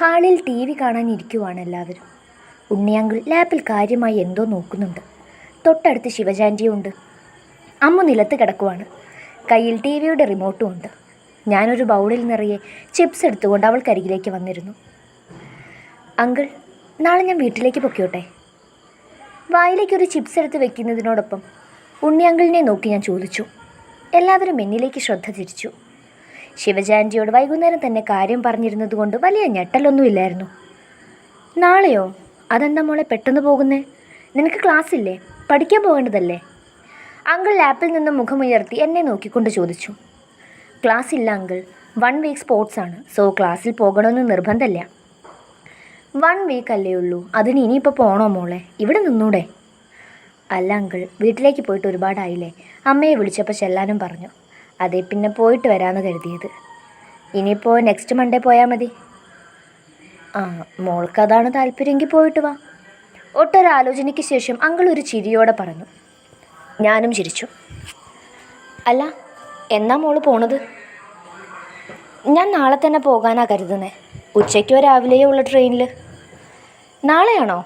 ഹാളിൽ T V കാണാൻ ഇരിക്കുവാണ് എല്ലാവരും. ഉണ്ണിയാങ്കിൾ ലാപ്പിൽ കാര്യമായി എന്തോ നോക്കുന്നുണ്ട്. തൊട്ടടുത്ത് ശിവജാന്റിയുണ്ട് അമ്മു നിലത്ത് കിടക്കുവാണ്. കയ്യിൽ ടി വിയുടെ റിമോട്ടും ഉണ്ട്. ഞാനൊരു ബൗളിൽ നിറയെ ചിപ്സ് എടുത്തുകൊണ്ട് അവൾക്കരികിലേക്ക് വന്നിരുന്നു. അങ്കിൾ നാളെ ഞാൻ വീട്ടിലേക്ക് പൊക്കിയോട്ടെ വായിലേക്കൊരു ചിപ്സ് എടുത്ത് വെക്കുന്നതിനോടൊപ്പം ഉണ്ണിയങ്കിളിനെ നോക്കി ഞാൻ ചോദിച്ചു. എല്ലാവരും എന്നിലേക്ക് ശ്രദ്ധ തിരിച്ചു. ശിവജാൻജിയോട് വൈകുന്നേരം തന്നെ കാര്യം പറഞ്ഞിരുന്നതുകൊണ്ട് വലിയ ഞെട്ടലൊന്നുമില്ലായിരുന്നു. നാളെയോ? അതെന്താ മോളെ പെട്ടെന്ന് പോകുന്നേ? നിനക്ക് ക്ലാസ് ഇല്ലേ പഠിക്കാൻ പോകേണ്ടതല്ലേ? അങ്കിൾ ലാപ്പിൽ നിന്ന് മുഖമുയർത്തി എന്നെ നോക്കിക്കൊണ്ട് ചോദിച്ചു. ക്ലാസ് ഇല്ല അങ്കിൾ. വൺ വീക്ക് സ്പോർട്സ് ആണ് സോ ക്ലാസ്സിൽ പോകണമെന്ന് നിർബന്ധമല്ല. വൺ വീക്ക് അല്ലേ ഉള്ളൂ. അതിന് ഇനിയിപ്പോൾ പോകണോ മോളെ? ഇവിടെ നിന്നൂടെ? അല്ല അങ്കിൾ. വീട്ടിലേക്ക് പോയിട്ട് ഒരുപാടായില്ലേ? അമ്മയെ വിളിച്ചപ്പോൾ ചെല്ലാനും പറഞ്ഞു. അതെ പിന്നെ പോയിട്ട് വരാമെന്ന് കരുതിയത്. ഇനിയിപ്പോൾ നെക്സ്റ്റ് മൺഡേ പോയാൽ മതി. ആ മോൾക്ക് അതാണ് താല്പര്യമെങ്കിൽ പോയിട്ട് വാ. ഒട്ടൊരാലോചനയ്ക്ക് ശേഷം അങ്കിൾ ഒരു ചിരിയോടെ പറഞ്ഞു. ഞാനും ചിരിച്ചു. അല്ല എന്നാ മോൾ പോണത്? ഞാൻ നാളെ തന്നെ പോകാനാ കരുതുന്നേ. ഉച്ചയ്ക്കോ രാവിലെയോ ഉള്ള ട്രെയിനിൽ നാളെയാണോ?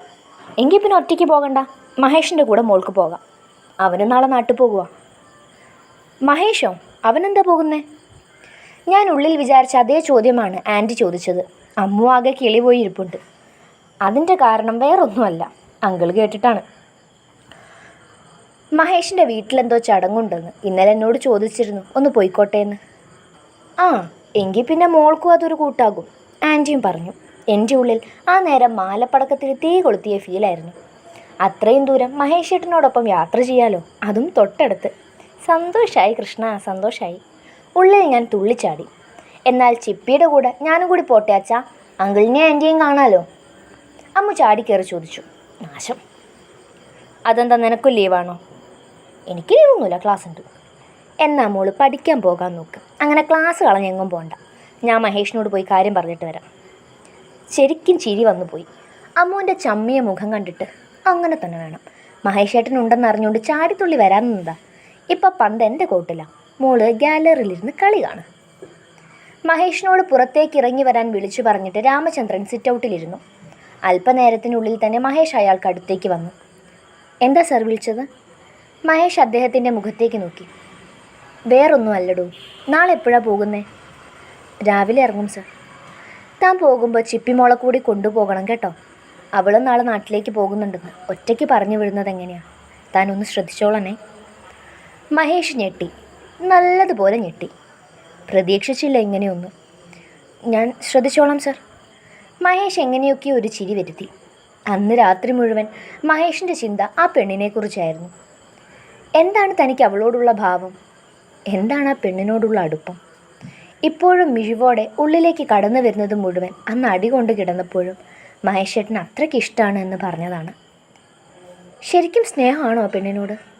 എങ്കിൽ പിന്നെ ഒറ്റയ്ക്ക് പോകണ്ട. മഹേഷിന്റെ കൂടെ മോൾക്ക് പോകാം. അവനും നാളെ നാട്ടിൽ പോകുക മഹേഷോ? അവനെന്താ പോകുന്നേ? ഞാൻ ഉള്ളിൽ വിചാരിച്ച അതേ ചോദ്യമാണ് ആന്റി ചോദിച്ചത്. അമ്മു ആകെ കിളി പോയി ഇരിപ്പുണ്ട്. അതിന്റെ കാരണം വേറൊന്നുമല്ല. അങ്കിൾ കേട്ടിട്ടാണ്. മഹേഷിന്റെ വീട്ടിലെന്തോ ചടങ്ങുണ്ടെന്ന് ഇന്നലെ എന്നോട് ചോദിച്ചിരുന്നു. ഒന്ന് പോയിക്കോട്ടെ എന്ന്. ആ എങ്കിൽ പിന്നെ മോൾക്കും അതൊരു കൂട്ടാകും ആന്റിയും പറഞ്ഞു. എന്റെ ഉള്ളിൽ ആ നേരം മാലപ്പടക്കത്തിൽ തീ കൊളുത്തിയ ഫീലായിരുന്നു അത്രയും ദൂരം മഹേഷ് ചേട്ടനോടൊപ്പം യാത്ര ചെയ്യാലോ? അതും തൊട്ടടുത്ത്. സന്തോഷായി കൃഷ്ണ സന്തോഷായി. ഉള്ളിൽ ഞാൻ തുള്ളിച്ചാടി. എന്നാൽ ചിപ്പിയുടെ കൂടെ ഞാനും കൂടി പോട്ടെ അച്ഛാ. അങ്കിളിനെ ആന്റിയും കാണാലോ? അമ്മ ചാടി കയറി ചോദിച്ചു. നാശം. അതെന്താ നിനക്കും ലീവാണോ? എനിക്ക് ലീവൊന്നുമില്ല ക്ലാസ് ഉണ്ട് എന്നാ മോൾ പഠിക്കാൻ പോകാൻ നോക്ക്. അങ്ങനെ ക്ലാസ് കളഞ്ഞെങ്ങും പോകണ്ട ഞാൻ മഹേഷിനോട് പോയി കാര്യം പറഞ്ഞിട്ട് വരാം. ശരിക്കും ചിരി വന്നു പോയി. അമ്മുവിന്റെ ചമ്മിയ മുഖം കണ്ടിട്ട് അങ്ങനെ തന്നെ വേണം. മഹേഷേട്ടൻ ഉണ്ടെന്ന് അറിഞ്ഞുകൊണ്ട് ചാടിത്തുള്ളി വരാൻ നിന്നതാ. ഇപ്പം പന്ത് എന്റെ കോട്ടില. മോൾ ഗാലറിയിലിരുന്ന് കളി കാണും. മഹേഷിനോട് പുറത്തേക്ക് ഇറങ്ങി വരാൻ വിളിച്ചു പറഞ്ഞിട്ട് രാമചന്ദ്രൻ സിറ്റ് ഔട്ടിലിരുന്നു അല്പനേരത്തിനുള്ളിൽ തന്നെ മഹേഷ് അയാൾക്ക് അടുത്തേക്ക് വന്നു. എന്താ സർ വിളിച്ചത്? മഹേഷ് അദ്ദേഹത്തിന്റെ മുഖത്തേക്ക് നോക്കി. വേറൊന്നും അല്ലടോ നാളെ എപ്പോഴാണ് പോകുന്നേ? രാവിലെ ഇറങ്ങും സർ. താൻ പോകുമ്പോൾ ചിപ്പിമോളെ കൂടി കൊണ്ടുപോകണം കേട്ടോ. അവളും നാളെ നാട്ടിലേക്ക് പോകുന്നുണ്ടെന്ന്. ഒറ്റയ്ക്ക് പറഞ്ഞു വിടുന്നത് എങ്ങനെയാണ് താൻ ഒന്ന് ശ്രദ്ധിച്ചോളണേ. മഹേഷ് ഞെട്ടി. നല്ലതുപോലെ ഞെട്ടി. പ്രതീക്ഷിച്ചില്ല ഇങ്ങനെയൊന്നും. ഞാൻ ശ്രദ്ധിച്ചോളാം സർ. മഹേഷ് എങ്ങനെയൊക്കെ ഒരു ചിരി വരുത്തി. അന്ന് രാത്രി മുഴുവൻ മഹേഷിന്റെ ചിന്ത ആ പെണ്ണിനെക്കുറിച്ചായിരുന്നു. എന്താണ് തനിക്ക് അവളോടുള്ള ഭാവം? എന്താണ് ആ പെണ്ണിനോടുള്ള അടുപ്പം? ഇപ്പോഴും മിഴിവോടെ ഉള്ളിലേക്ക് കടന്നു വരുന്നത് മുഴുവൻ അന്ന് അടി കൊണ്ട് കിടന്നപ്പോഴും മഹേഷേട്ടന് അത്രയ്ക്ക് ഇഷ്ടമാണ് എന്ന് പറഞ്ഞതാണ്. ശരിക്കും സ്നേഹമാണോ ആ പെണ്ണിനോട്?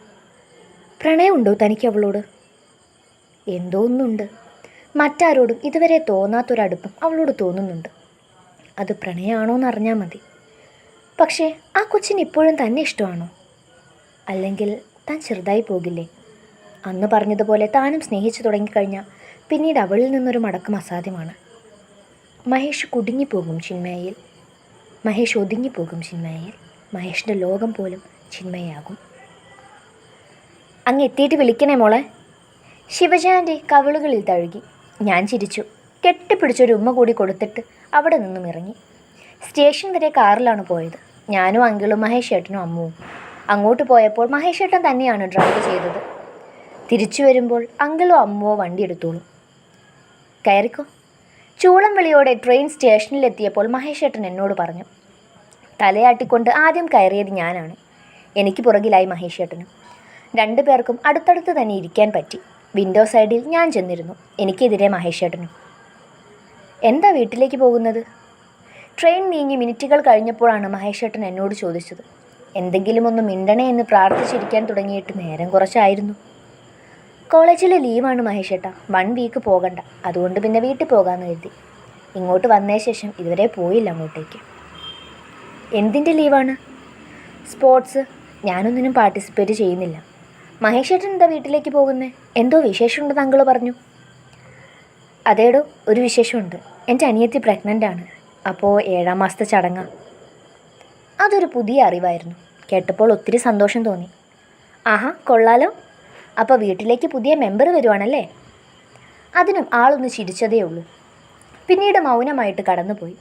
പ്രണയമുണ്ടോ തനിക്ക് അവളോട് എന്തോ ഒന്നുണ്ട്. മറ്റാരോടും ഇതുവരെ തോന്നാത്തൊരടുപ്പം അവളോട് തോന്നുന്നുണ്ട്. അത് പ്രണയമാണോന്ന് അറിഞ്ഞാൽ മതി. പക്ഷേ ആ കൊച്ചിന് ഇപ്പോഴും തന്നെ ഇഷ്ടമാണോ? അല്ലെങ്കിൽ താൻ ചെറുതായി പോകില്ലേ? അന്ന് പറഞ്ഞതുപോലെ താനും സ്നേഹിച്ചു തുടങ്ങിക്കഴിഞ്ഞാൽ പിന്നീട് അവളിൽ നിന്നൊരു മടക്കം അസാധ്യമാണ്. മഹേഷ് കുടുങ്ങിപ്പോകും ചിന്മയയിൽ. മഹേഷ് ഒതുങ്ങിപ്പോകും ചിന്മയയിൽ. മഹേഷിന്റെ ലോകം പോലും ചിന്മയാകും. അങ്ങ് എത്തിയിട്ട് വിളിക്കണേ മോളെ. ശിവജാന്റെ കവിളുകളിൽ തഴുകി. ഞാൻ ചിരിച്ചു. കെട്ടിപ്പിടിച്ചൊരു ഉമ്മ കൂടി കൊടുത്തിട്ട് അവിടെ നിന്നും ഇറങ്ങി. സ്റ്റേഷൻ വരെ കാറിലാണ് പോയത്. ഞാനും അങ്കിളും മഹേഷ് ഏട്ടനും അമ്മുവും. അങ്ങോട്ട് പോയപ്പോൾ മഹേഷ് ഏട്ടൻ തന്നെയാണ് ഡ്രൈവ് ചെയ്തത്. തിരിച്ചു വരുമ്പോൾ അങ്കിളോ അമ്മുവോ വണ്ടി എടുത്തോളൂ. കയറിക്കോ. ചൂളം വിളിയോടെ ട്രെയിൻ സ്റ്റേഷനിലെത്തിയപ്പോൾ മഹേഷ് ഏട്ടൻ എന്നോട് പറഞ്ഞു. തലയാട്ടിക്കൊണ്ട് ആദ്യം കയറിയത് ഞാനാണ്. എനിക്ക് പുറകിലായി മഹേഷ് ഏട്ടനും രണ്ടു പേർക്കും അടുത്തടുത്ത് തന്നെ ഇരിക്കാൻ പറ്റി. വിൻഡോ സൈഡിൽ ഞാൻ ചെന്നിരുന്നു. എനിക്കെതിരെ മഹേഷ് ഏട്ടനും. എന്താ വീട്ടിലേക്ക് പോകുന്നത്? ട്രെയിൻ നീങ്ങി മിനിറ്റുകൾ കഴിഞ്ഞപ്പോഴാണ് മഹേഷ് ഏട്ടൻ എന്നോട് ചോദിച്ചത്. എന്തെങ്കിലും ഒന്ന് മിണ്ടണേ എന്ന് പ്രാർത്ഥിച്ചിരിക്കാൻ തുടങ്ങിയിട്ട് നേരം കുറച്ചായിരുന്നു. കോളേജിലെ ലീവാണ് മഹേഷ് ഏട്ടാ. വൺ വീക്ക് പോകണ്ട. അതുകൊണ്ട് പിന്നെ വീട്ടിൽ പോകാമെന്ന് കരുതി. ഇങ്ങോട്ട് വന്നേ ശേഷം ഇതുവരെ പോയില്ല അങ്ങോട്ടേക്ക്. എന്തിന്റെ ലീവാണ്? സ്പോർട്സ്. ഞാനൊന്നിനും പാർട്ടിസിപ്പേറ്റ് ചെയ്യുന്നില്ല. മഹേഷ് ഏട്ടൻ എന്താ വീട്ടിലേക്ക് പോകുന്നത് എന്തോ വിശേഷമുണ്ട് താങ്കൾ പറഞ്ഞു. അതേടോ ഒരു വിശേഷമുണ്ട്. എന്റെ അനിയത്തി പ്രഗ്നന്റ് ആണ്. അപ്പോൾ ഏഴാം മാസത്തെ ചടങ്ങാ. അതൊരു പുതിയ അറിവായിരുന്നു. കേട്ടപ്പോൾ ഒത്തിരി സന്തോഷം തോന്നി. ആഹാ കൊള്ളാലോ. അപ്പോൾ വീട്ടിലേക്ക് പുതിയ മെമ്പർ വരുവാണല്ലേ? അതിനും ആളൊന്ന് ചിരിച്ചതേ ഉള്ളൂ. പിന്നീട് മൗനമായിട്ട് കടന്നുപോയി.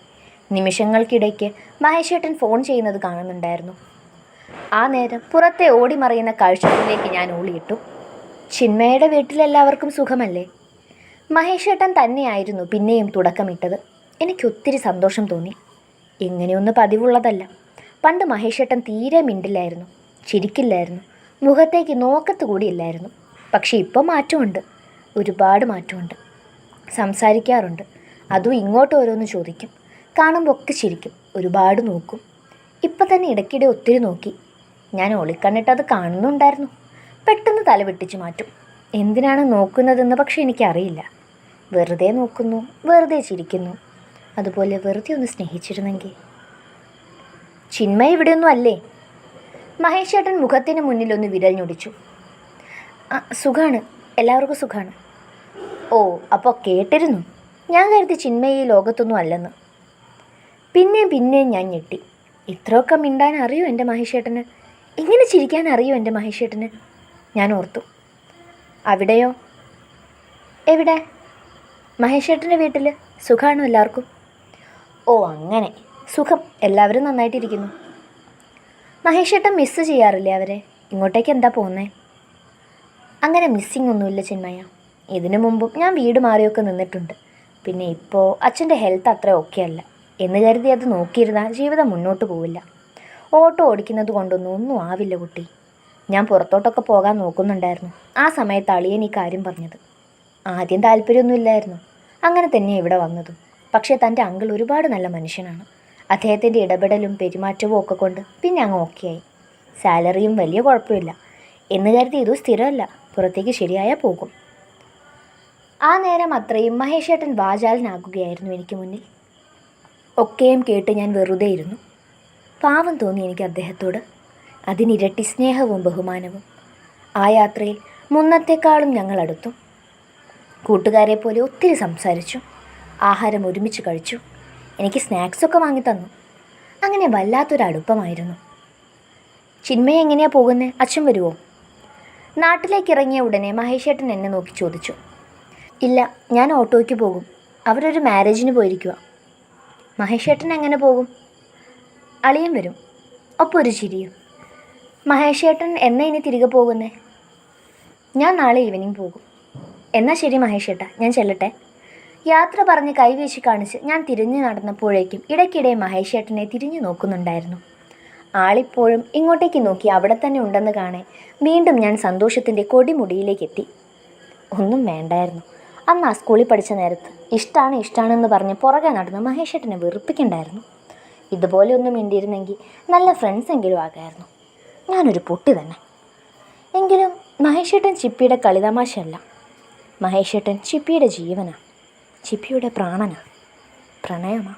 നിമിഷങ്ങൾക്കിടയ്ക്ക് മഹേഷേട്ടൻ ഫോൺ ചെയ്യുന്നത് കാണുന്നുണ്ടായിരുന്നു. ആ നേരം പുറത്തെ ഓടിമറിയുന്ന കാഴ്ചകളിലേക്ക് ഞാൻ ഊളിയിട്ടു. ചിന്മയുടെ വീട്ടിലെല്ലാവർക്കും സുഖമല്ലേ? മഹേഷേട്ടൻ തന്നെയായിരുന്നു പിന്നെയും തുടക്കമിട്ടത്. എനിക്കൊത്തിരി സന്തോഷം തോന്നി. ഇങ്ങനെയൊന്ന് പതിവുള്ളതല്ല. പണ്ട് മഹേഷേട്ടൻ തീരെ മിണ്ടില്ലായിരുന്നു. ചിരിക്കില്ലായിരുന്നു. മുഖത്തേക്ക് നോക്കത്ത് കൂടിയില്ലായിരുന്നു. പക്ഷെ ഇപ്പോൾ മാറ്റമുണ്ട്. ഒരുപാട് മാറ്റമുണ്ട്. സംസാരിക്കാറുണ്ട്. അതും ഇങ്ങോട്ട് ഓരോന്ന് ചോദിക്കും. കാണുമ്പോൾ ഒക്കെ ചിരിക്കും. ഒരുപാട് നോക്കും. ഇപ്പം തന്നെ ഇടയ്ക്കിടെ ഒത്തിരി നോക്കി. ഞാൻ ഒളിക്കണ്ണിട്ട് അത് കാണുന്നുണ്ടായിരുന്നു. പെട്ടെന്ന് തല വെട്ടിച്ചു മാറ്റും. എന്തിനാണ് നോക്കുന്നതെന്ന് പക്ഷേ എനിക്കറിയില്ല. വെറുതെ നോക്കുന്നു വെറുതെ ചിരിക്കുന്നു. അതുപോലെ വെറുതെ ഒന്ന് സ്നേഹിച്ചിരുന്നെങ്കിൽ ചിന്മയ ഇവിടെയൊന്നും അല്ലേ? മഹേഷ് ചേട്ടൻ മുഖത്തിന് മുന്നിൽ ഒന്ന് വിരൽ ഞൊടിച്ചു. ആ സുഖാണ്. എല്ലാവർക്കും സുഖമാണ് ഓ അപ്പോൾ കേട്ടിരുന്നു. ഞാൻ കരുതി ചിന്മയ ഈ ലോകത്തൊന്നും അല്ലെന്ന്. പിന്നെയും പിന്നെയും ഞാൻ ഞെട്ടി. ഇത്രയൊക്കെ മിണ്ടാൻ അറിയോ എന്റെ മഹേഷേട്ടന്? ഇങ്ങനെ ചിരിക്കാൻ അറിയോ എന്റെ മഹേഷേട്ടന്? ഞാൻ ഓർത്തു. അവിടെയോ? എവിടെ? മഹേഷേട്ടന്റെ വീട്ടിൽ സുഖമാണോ എല്ലാവർക്കും? ഓ അങ്ങനെ. സുഖം. എല്ലാവരും നന്നായിട്ടിരിക്കുന്നു. മഹേഷേട്ടൻ മിസ്സ് ചെയ്യാറില്ലേ അവരെ? ഇങ്ങോട്ടേക്ക് എന്താ പോകുന്നേ അങ്ങനെ മിസ്സിങ് ഒന്നുമില്ല ചിന്മയ. ഇതിനു മുമ്പും ഞാൻ വീട് മാറിയൊക്കെ നിന്നിട്ടുണ്ട്. പിന്നെ ഇപ്പോൾ അച്ഛന്റെ ഹെൽത്ത് അത്ര ഓക്കെ അല്ല. എന്ന് കരുതി അത് നോക്കിയിരുന്നാൽ ജീവിതം മുന്നോട്ട് പോവില്ല. ഓട്ടോ ഓടിക്കുന്നത് കൊണ്ടൊന്നും ഒന്നും ആവില്ല കുട്ടി. ഞാൻ പുറത്തോട്ടൊക്കെ പോകാൻ നോക്കുന്നുണ്ടായിരുന്നു. ആ സമയത്ത് അളിയൻ ഈ കാര്യം പറഞ്ഞത്. ആദ്യം താല്പര്യമൊന്നുമില്ലായിരുന്നു. അങ്ങനെ തന്നെ ഇവിടെ വന്നതും. പക്ഷേ തന്റെ അങ്കിൾ ഒരുപാട് നല്ല മനുഷ്യനാണ്. അദ്ദേഹത്തിന്റെ ഇടപെടലും പെരുമാറ്റവും ഒക്കെ കൊണ്ട് പിന്നെ അങ്ങ് ഓക്കെയായി. സാലറിയും വലിയ കുഴപ്പമില്ല. എന്ന് കരുതി ഇതും സ്ഥിരമല്ല. പുറത്തേക്ക് ശരിയായാൽ പോകും. ആ നേരം അത്രയും മഹേഷേട്ടൻ വാചാലനാകുകയായിരുന്നു എനിക്ക് മുന്നിൽ. ഒക്കെയും കേട്ട് ഞാൻ വെറുതെ ഇരുന്നു. പാവം തോന്നി എനിക്ക് അദ്ദേഹത്തോട്. അതിനിരട്ടി സ്നേഹവും ബഹുമാനവും. ആ യാത്രയിൽ മുന്നത്തെക്കാളും ഞങ്ങൾ അടുത്തു. കൂട്ടുകാരെ പോലെ ഒത്തിരി സംസാരിച്ചു. ആഹാരം ഒരുമിച്ച് കഴിച്ചു. എനിക്ക് സ്നാക്സൊക്കെ വാങ്ങിത്തന്നു അങ്ങനെ വല്ലാത്തൊരു അടുപ്പമായിരുന്നു. ചിന്മയ എങ്ങനെയാ പോകുന്നത് അച്ഛൻ വരുമോ നാട്ടിലേക്ക് ഇറങ്ങിയ ഉടനെ മഹേഷേട്ടൻ എന്നെ നോക്കി ചോദിച്ചു. ഇല്ല ഞാൻ ഓട്ടോയ്ക്ക് പോകും. അവരൊരു മാരേജിന് പോയിരിക്കുക മഹേഷേട്ടൻ എങ്ങനെ പോകും? അളിയൻ വരും. ഒപ്പം ഒരു ചിരിയും. മഹേഷേട്ടൻ എന്നാ ഇനി തിരികെ പോകുന്നേ? ഞാൻ നാളെ ഈവനിങ് പോകും. എന്നാൽ ശരി മഹേഷേട്ടാ ഞാൻ ചെല്ലട്ടെ. യാത്ര പറഞ്ഞ് കൈവീശി കാണിച്ച് ഞാൻ തിരിഞ്ഞു നടന്നപ്പോഴേക്കും ഇടയ്ക്കിടെ മഹേഷേട്ടനെ തിരിഞ്ഞു നോക്കുന്നുണ്ടായിരുന്നു. ആളിപ്പോഴും ഇങ്ങോട്ടേക്ക് നോക്കി അവിടെ തന്നെ ഉണ്ടെന്ന് കാണേ വീണ്ടും ഞാൻ സന്തോഷത്തിന്റെ കൊടിമുടിയിലേക്ക് എത്തി ഒന്നും വേണ്ടായിരുന്നു. അന്ന് ആ സ്കൂളിൽ പഠിച്ച നേരത്ത് ഇഷ്ടമാണ് ഇഷ്ടമാണെന്ന് പറഞ്ഞ് പുറകെ നടന്ന് മഹേഷേട്ടനെ വെറുപ്പിക്കണ്ടായിരുന്നു. ഇതുപോലെ ഒന്നും മിണ്ടിയിരുന്നെങ്കിൽ നല്ല ഫ്രണ്ട്സ് എങ്കിലും ആകായിരുന്നു. ഞാനൊരു പൊട്ടി തന്നെ. എങ്കിലും മഹേഷേട്ടൻ ചിപ്പിയുടെ കളിതമാശയല്ല. മഹേഷേട്ടൻ ചിപ്പിയുടെ ജീവനാണ് ചിപ്പിയുടെ പ്രാണനാണ് പ്രണയമാ.